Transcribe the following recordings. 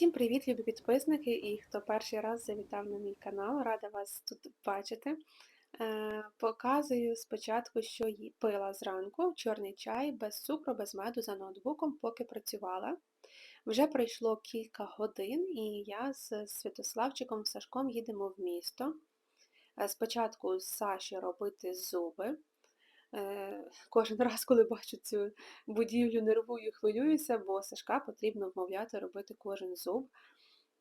Всім привіт, любі підписники і хто перший раз завітав на мій канал, рада вас тут бачити. Е, Показую спочатку, що пила зранку чорний чай без цукру, без меду за ноутбуком, поки працювала. Вже пройшло кілька годин, і я з Святославчиком Сашком їдемо в місто. Е, Спочатку з Саші робити зуби. Е, Кожен раз, коли бачу цю будівлю, нервую хвилююся, бо Сашка потрібно вмовляти робити кожен зуб.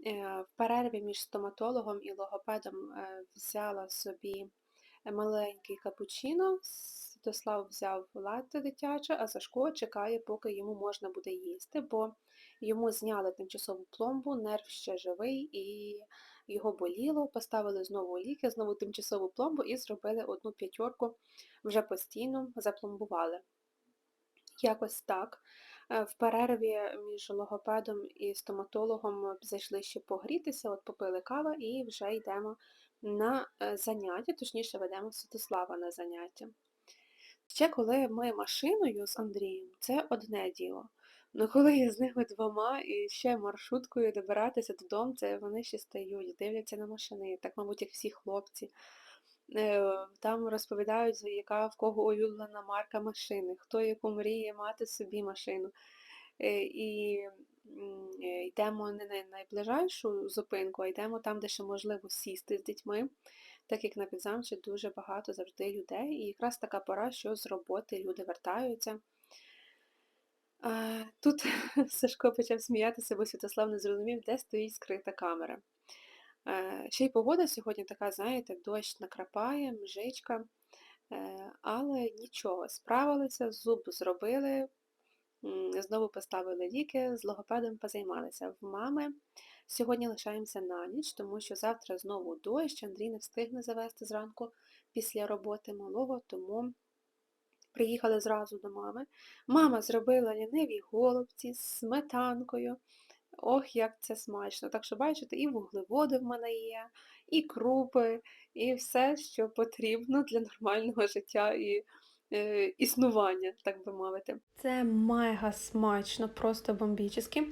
Е, В перерві між стоматологом і логопедом е, взяла собі маленький капучино. Святослав взяв латте дитяче, а Сашко чекає, поки йому можна буде їсти, бо йому зняли тимчасову пломбу, нерв ще живий і його боліло. Поставили знову ліки, знову тимчасову пломбу і зробили одну п'ятерку вже постійно, запломбували. Якось так. Е, В перерві між логопедом і стоматологом зайшли ще погрітися, от попили кава і вже йдемо на е, заняття, точніше ведемо Святослава на заняття. Ще коли ми машиною з Андрієм, це одне діло. Ну коли я з ними двома і ще маршруткою добиратися додому, це вони ще стають, дивляться на машини, так, мабуть, як всі хлопці. Е, Там розповідають, яка в кого улюблена марка машини, хто яку мріє мати собі машину. Е, І е, йдемо не на найближайшу зупинку, а йдемо там, де ще можливо сісти з дітьми, так як на підзамчі дуже багато завжди людей. І якраз така пора, що з роботи люди вертаються. Тут Сашко почав сміятися, бо Святослав не зрозумів, де стоїть скрита камера. Е, Ще й погода сьогодні така, знаєте, дощ накрапає, мжичка, Е, але нічого, справилися, зуб зробили, знову поставили ліки, з логопедом позаймалися. В мами сьогодні лишаємося на ніч, тому що завтра знову дощ, Андрій не встигне завести зранку після роботи малого, тому приїхали зразу до мами. Мама зробила ліниві голубці з сметанкою. Ох, як це смачно. Так що, бачите, і вуглеводи в мене є, і крупи, і все, що потрібно для нормального життя і е, існування, так би мовити. Це мега смачно, просто бомбічно.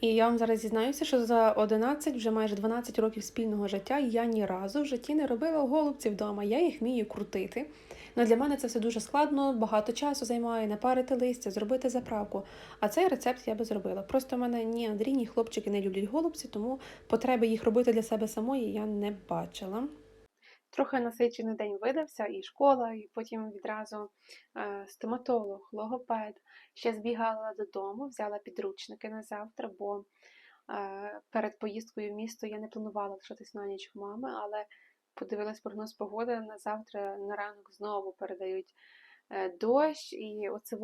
І я вам зараз зізнаюся, що за 11, вже майже 12 років спільного життя я ні разу в житті не робила голубців вдома. Я їх вмію крутити. Ну, для мене це все дуже складно, багато часу займає напарити листя, зробити заправку. А цей рецепт я би зробила. Просто в мене ні Андрій, ні хлопчики не люблять голубці, тому потреби їх робити для себе самої я не бачила. Трохи насичений день видався, і школа, і потім відразу е, стоматолог, логопед. Ще збігала додому, взяла підручники на завтра, бо е, перед поїздкою в місто я не планувала лишитись на ніч в мами, але подивилась прогноз погоди на завтра на ранок знову передають е, дощ, і оце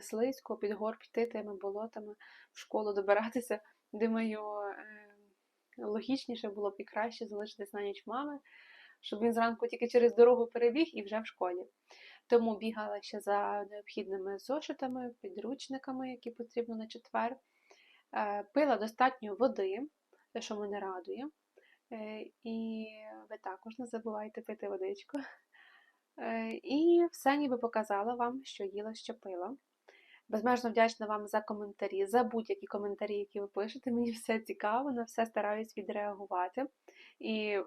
слизько під гор піти тими болотами в школу добиратися. Думаю, логічніше було б і краще залишитись на ніч мами, щоб він зранку тільки через дорогу перебіг і вже в школі. Тому бігала ще за необхідними зошитами, підручниками, які потрібно на четвер. Е, Пила достатньо води, що мене радує. Е, І ви також не забувайте пити водичку. Е, І все ніби показала вам, що їла, що пила. Безмежно вдячна вам за коментарі, за будь-які коментарі, які ви пишете. Мені все цікаво, на все стараюсь відреагувати. І е,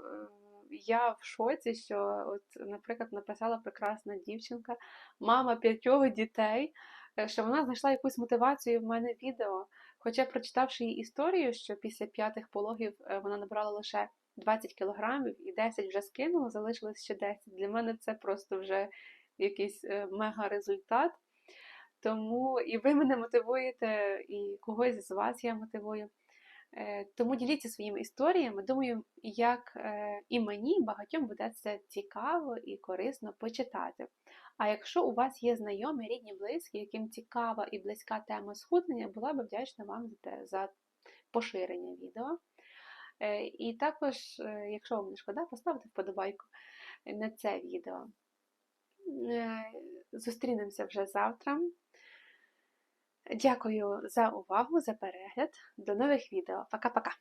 я в шоці, що, от, наприклад, написала прекрасна дівчинка, мама п'ятьох дітей, е, що вона знайшла якусь мотивацію в мене відео. Хоча, прочитавши її історію, що після п'ятих пологів е, вона набрала лише 20 кілограмів і 10 вже скинула, залишилось ще 10. Для мене це просто вже якийсь мега результат. Тому і ви мене мотивуєте, і когось з вас я мотивую. Е, Тому діліться своїми історіями. Думаю, як е, і мені багатьом буде це цікаво і корисно почитати. А якщо у вас є знайомі, рідні, близькі, яким цікава і близька тема схуднення, була би вдячна вам за поширення відео. Е, І також, якщо вам не шкода, поставте вподобайку на це відео. Зустрінемося вже завтра. Дякую за увагу, за перегляд. До нових відео. Пока-пока!